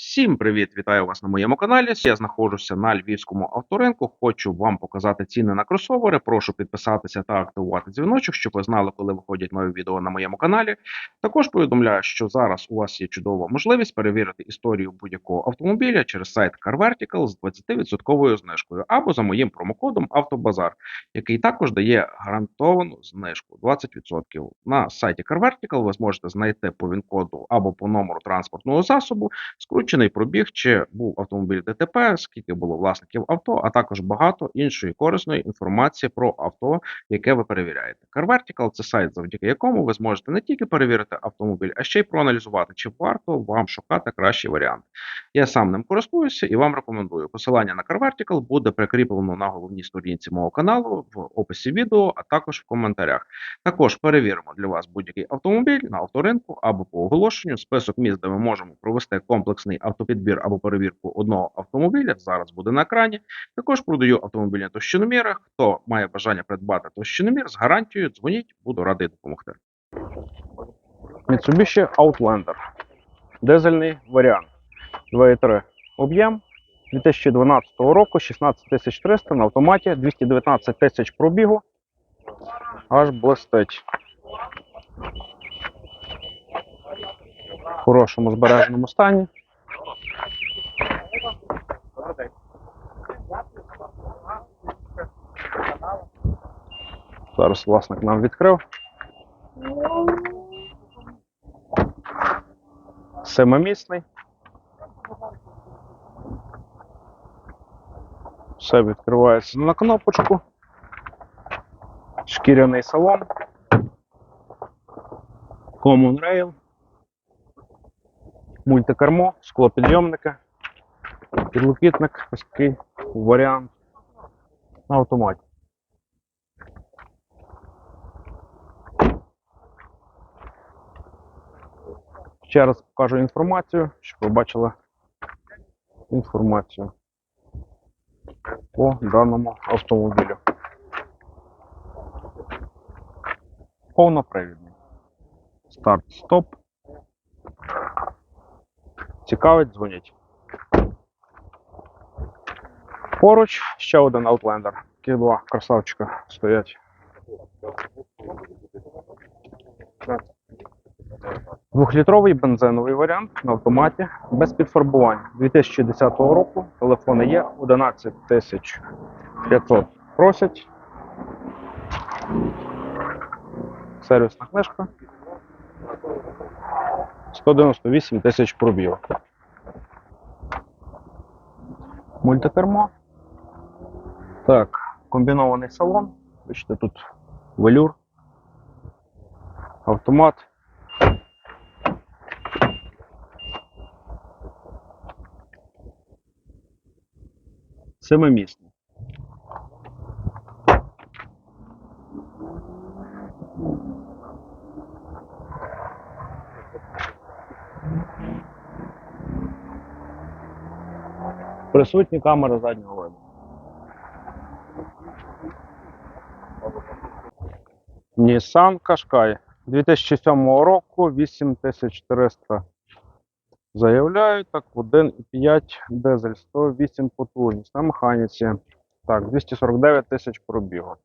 Всім привіт! Вітаю вас на моєму каналі. Я знаходжуся на львівському авторинку. Хочу вам показати ціни на кросовери. Прошу підписатися та активувати дзвіночок, щоб ви знали, коли виходять нові відео на моєму каналі. Також повідомляю, що зараз у вас є чудова можливість перевірити історію будь-якого автомобіля через сайт CarVertical з 20% знижкою або за моїм промокодом Автобазар, який також дає гарантовану знижку 20%. На сайті CarVertical ви зможете знайти по він-коду або по номеру транспортного засобу скручений пробіг, чи був автомобіль ДТП, скільки було власників авто, а також багато іншої корисної інформації про авто, яке ви перевіряєте. CarVertical – це сайт, завдяки якому ви зможете не тільки перевірити автомобіль, а ще й проаналізувати, чи варто вам шукати кращий варіант. Я сам ним користуюся і вам рекомендую. Посилання на CarVertical буде прикріплено на головній сторінці мого каналу в описі відео, а також в коментарях. Також перевіримо для вас будь-який автомобіль на авторинку або по оголошенню. Список міст, де ми можемо провести комплексний автопідбір або перевірку одного автомобіля. Зараз буде на екрані. Також продаю автомобільні товщиноміри. Хто має бажання придбати товщиномір з гарантією, дзвоніть, буду радий допомогти. Mitsubishi Outlander. Дизельний варіант. 2,3 об'єм. 2012 року 16300 на автоматі, 219 тисяч пробігу. Аж блистить. В хорошому збереженому стані. Зараз власник нам відкрив. Семимісний. Все відкривається на кнопочку. Шкіряний салон. Common Rail. Мультикермо, склопідйомники, підлокітник, ось варіант на автоматі. Ще раз покажу інформацію, щоб ви бачили інформацію по даному автомобілю. Повнопривідний. Старт-стоп. Цікавить, дзвоніть. Поруч ще один Outlander. Такі два красавчика стоять. Двохлітровий бензиновий варіант на автоматі без підфарбувань 2010 року. Телефони є 11 500 просять. Сервісна книжка. 198 тисяч пробігу. Мультикермо. Так, комбінований салон. Бачите, тут велюр, автомат. Семимісний. Присутні камери заднього виду. Nissan Qashqai 2007 року 8400. Заявляю, так, 1,5 дизель, 108 потужність на механіці. Так, 249 тисяч пробігу.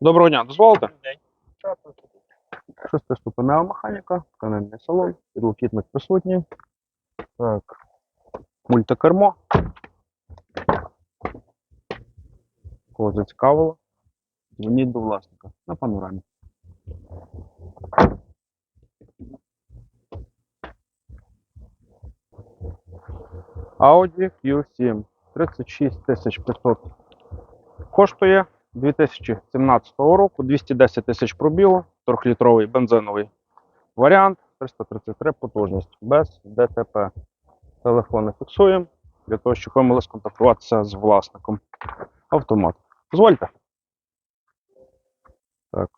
Доброго дня, дозволите? Шестиступенева механіка, тканинний салон, підлокітник присутній. Так. Мультикермо. Кого зацікавило? Дзвоніть до власника на панорамі. Audi Q7 36 500 коштує 2017 року 210 тисяч пробігу, 3-літровий бензиновий варіант, 333 потужність без ДТП. Телефони фіксуємо для того, щоб ви могли сконтактуватися з власником автомату. Дозвольте. Так,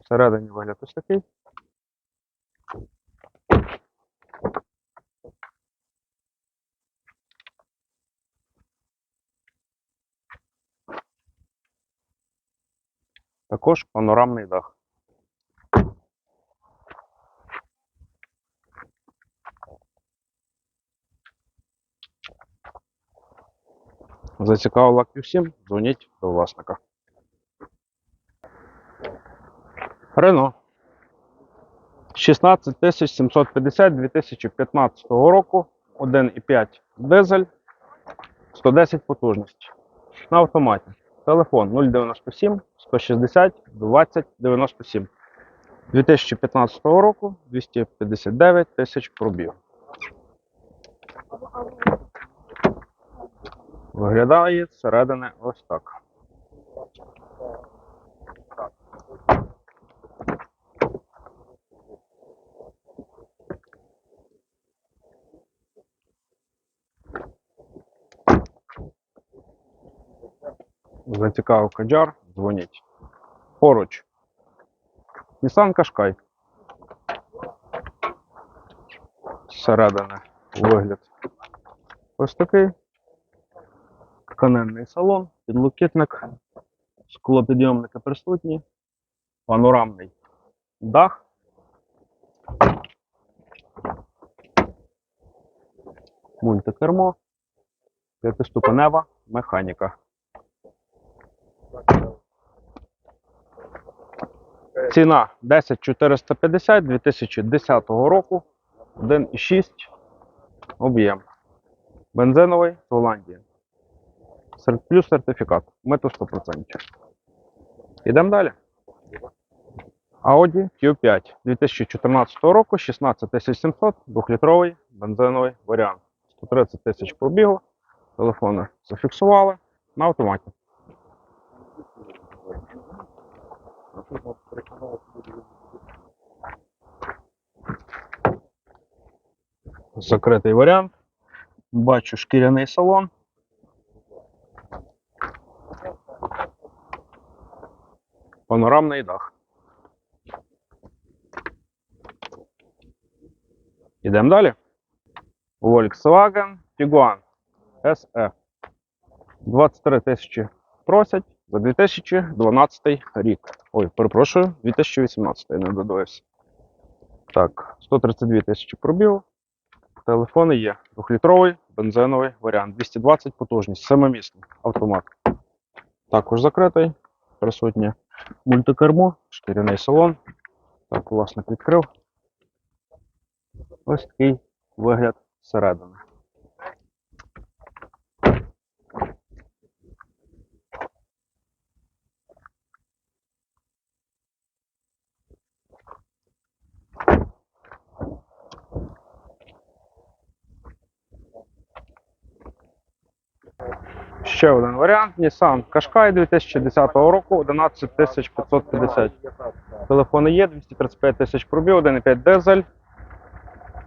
всередині вигляд ось такий. Також панорамний дах. Зацікавила Q7, дзвоніть до власника. Рено. 16750 2015 року. 1,5 дизель. 110 потужності. На автоматі. Телефон 097 160 20 97. 2015 року 259 тисяч пробіг. Виглядає зсередини ось так. Зацікавив Каджар, дзвоніть. Поруч. Nissan Qashqai. Зсередини вигляд. Ось такий. Тканинний салон, підлокітник, склопідйомники присутні, панорамний дах. Мультикермо, п'ятиступенева механіка. Ціна 10450 2010 року. 1,6 об'єм. Бензиновий з Голландії. Плюс сертифікат. Мито 100%. Ідемо далі. Audi Q5 2014 року, 16700, 2-літровий бензиновий варіант. 130 тисяч пробігу. Телефони зафіксували на автоматі. Закритий варіант. Бачу шкіряний салон. Панорамний дах. Ідемо далі. Volkswagen Tiguan SE. 23 тисячі просять за 2012 рік. Ой, перепрошую, 2018 не додивився. Так, 132 тисячі пробігу. Телефони є. Двохлітровий бензиновий варіант. 220 потужність, семимісний автомат. Також закритий. Присутнє мультикермо, шкіряний салон. Так, власник відкрив. Ось такий вигляд зсередини. Ще один варіант. Nissan Qashqai 2010 року 11550. Телефони є, 235 тисяч пробіг, 1,5 дизель,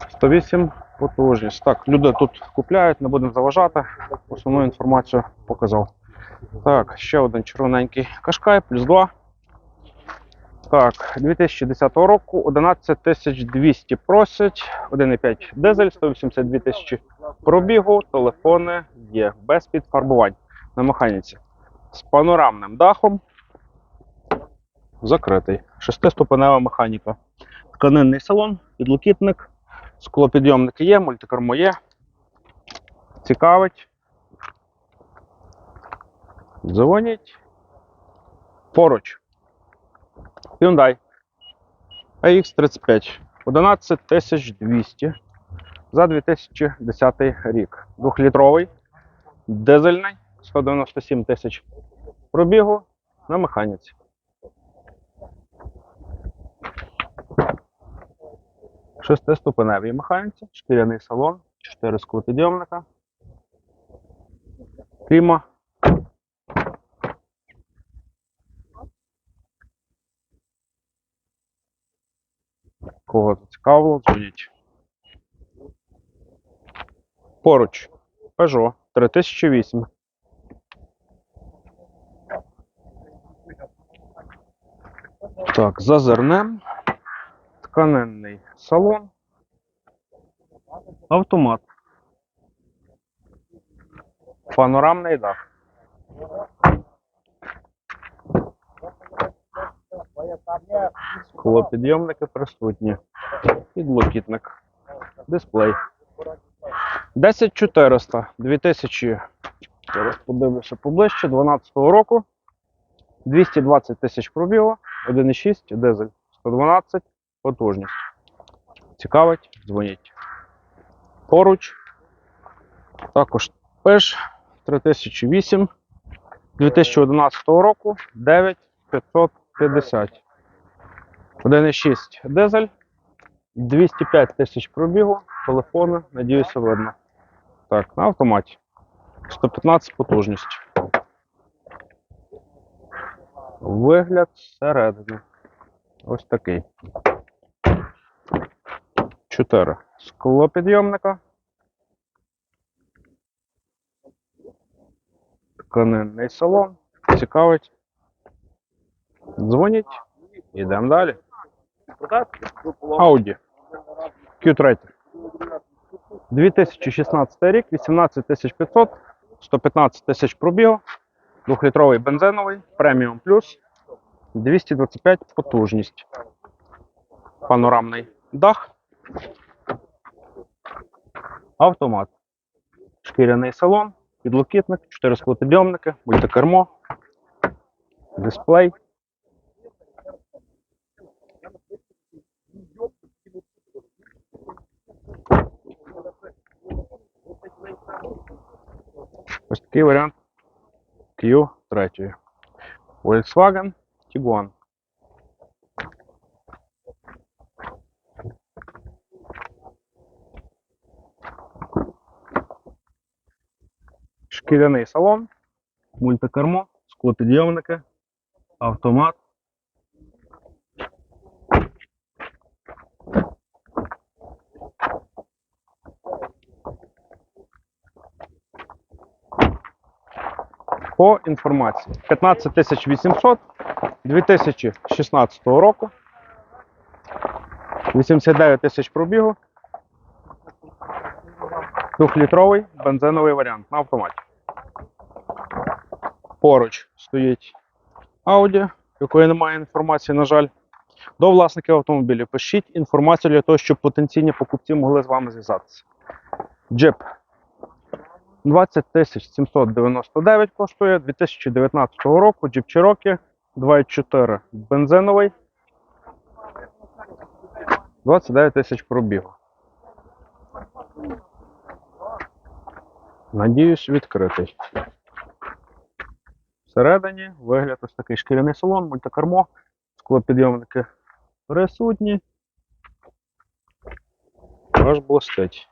108 потужність. Так, люди тут купляють, не будемо заважати. Основну інформацію показав. Так, ще один червоненький Qashqai, плюс 2. Так, 2010 року 11200 просять, 1,5 дизель, 182 тисячі пробігу, телефони є без підфарбувань на механіці. З панорамним дахом. Закритий. Шестиступенева механіка. Тканинний салон, підлокітник, склопідйомники є, мультикермо є. Цікавить. Дзвоніть. Поруч. Hyundai AX35 11200 за 2010 рік. Двохлітровий, дизельний, 197 тисяч пробігу на механіці. Шестиступеневій механіці, шкіряний салон, 4 склопідйомника. Кліма. Кого зацікавило, дзвоніть. Поруч. Peugeot 3008. Так, зазирнем. Тканинний салон. Автомат. Панорамний дах. Склопідйомники присутні. Підлокітник. Дисплей. 10400 2000. Зараз подивлюся поближче. 12 року. 220 тисяч пробігу. 1,6 дизель. 112 потужність. Цікавить, дзвоніть. Поруч. Також пиш 3008 2011 року 9550. 1,6 дизель. 205 тисяч пробігу. Телефони, надіюся, видно. Так, на автоматі. 115 потужність. Вигляд зсередини. Ось такий. 4. Склопідйомника. Тканинний салон. Цікавить. Дзвоніть. Йдемо далі. Audi. Q3. 2016 рік, 18500, 115 тисяч пробігу, 2-літровий бензиновий, преміум плюс, 225 потужність. Панорамний дах. Автомат. Шкіряний салон, підлокітник, 4 склопідйомники, мультикермо, дисплей. Ось такий варіант Q3. Volkswagen Tiguan. Шкіряний салон, мультикермо, склопідйомники, автомат. По інформації 15 800 2016 року. 89 тисяч пробігу. Двохлітровий бензиновий варіант на автоматі. Поруч стоїть Audi, якої немає інформації, на жаль. До власників автомобілів пишіть інформацію для того, щоб потенційні покупці могли з вами зв'язатися. Джип 20 799 коштує 2019 року Jeep Cherokee 2.4 бензиновий. 29 тисяч пробігу. Надіюсь, відкритий. Всередині вигляд ось такий шкіряний салон, мультикермо, склопідйомники присутні. Аж блистить.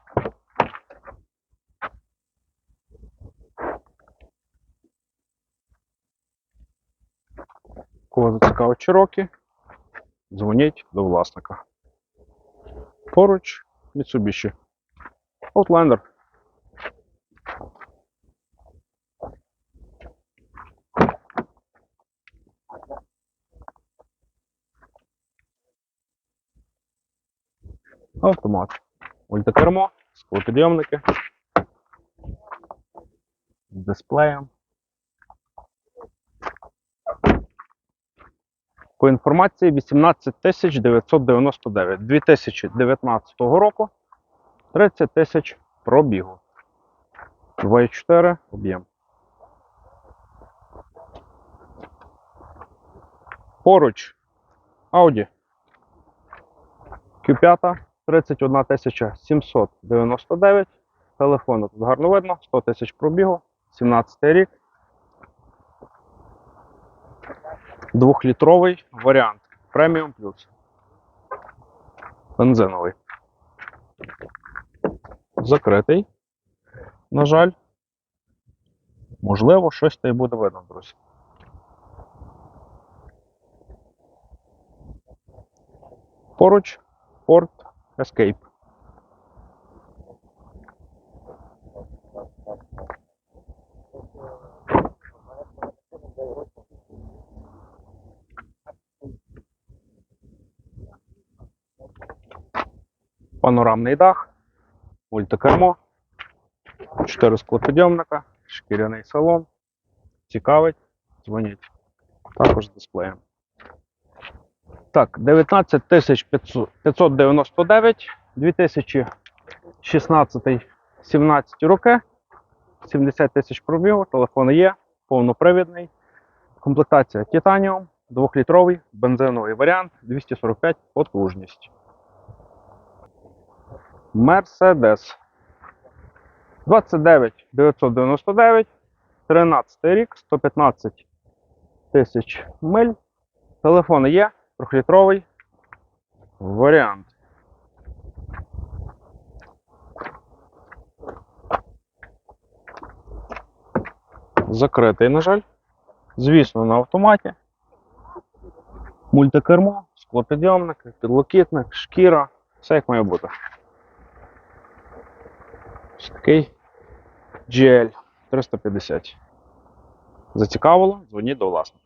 Кого зацікавить Чирокі, дзвоніть до власника. Поруч Mitsubishi. Outlander. Автомат. Мультикермо, склопідйомники. Дисплеєм. По інформації 18 999 2019 року 30 тисяч пробігу. 2,4 об'єм. Поруч Audi Q5 31 799. Телефону тут гарно видно, 100 тисяч пробігу, 17 рік. Двохлітровий варіант. Преміум плюс. Бензиновий. Закритий. На жаль. Можливо, щось та й буде видно, друзі. Поруч Ford Escape. Панорамний дах, мультикермо, 4 склопідйомника, шкіряний салон. Цікавить, дзвоніть. Також з дисплеєм. Так, 19 599, 2016 17 роки, 70 тисяч пробігу, телефон є, повнопривідний, комплектація Titanium, 2-літровий, бензиновий варіант, 245 потужність. Mercedes 29 999, 13 рік, 115 тисяч миль. Телефон є, 3-літровий варіант. Закритий, на жаль. Звісно, на автоматі. Мультикермо, склопідйомник, підлокітник, шкіра. Все як має бути. Ось такий GL 350. Зацікавило? Дзвоніть до власника.